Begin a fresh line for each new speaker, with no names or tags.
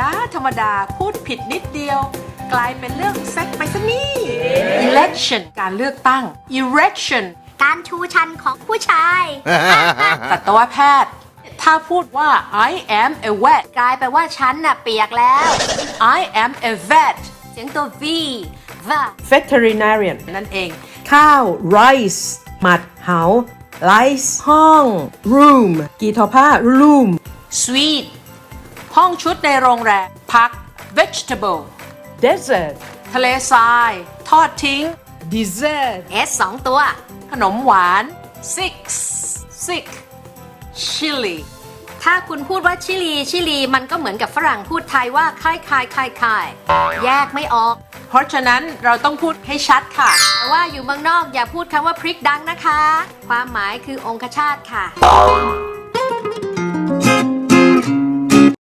ดาธรรมดาพูดผิดนิดเดียว กลายเป็นเรื่องเซ็กไปซะนี่ election การเลือกตั้ง erection
การชูชันของผู้ชาย
สัตวแพทย์ ถ้าพูดว่า I am a vet
กลายไปว่าฉันน่ะเปียกแล้ว
I am a vet
เสียงตัว V the
veterinarian
นั่นเอง
ข้าว rice หมัดเหา rice ห้อง room กีทอผ้า room
sweet ห้องชุดในโรงแรมพัก vegetable
desert
ทะเลทราย ทอดทิ้ง
dessert
S สองตัว
ขนมหวาน six sick chili
ถ้าคุณพูดว่าชิลี ชิลี มันก็เหมือนกับฝรั่งพูดไทยว่าคายคายคายคายแยกไม่ออก
เพราะฉะนั้นเราต้องพูดให้ชัดค่ะ
แต่ว่าอยู่เมืองนอกอย่าพูดคำว่าพริกดังนะคะ ความหมายคือองคชาตค่ะ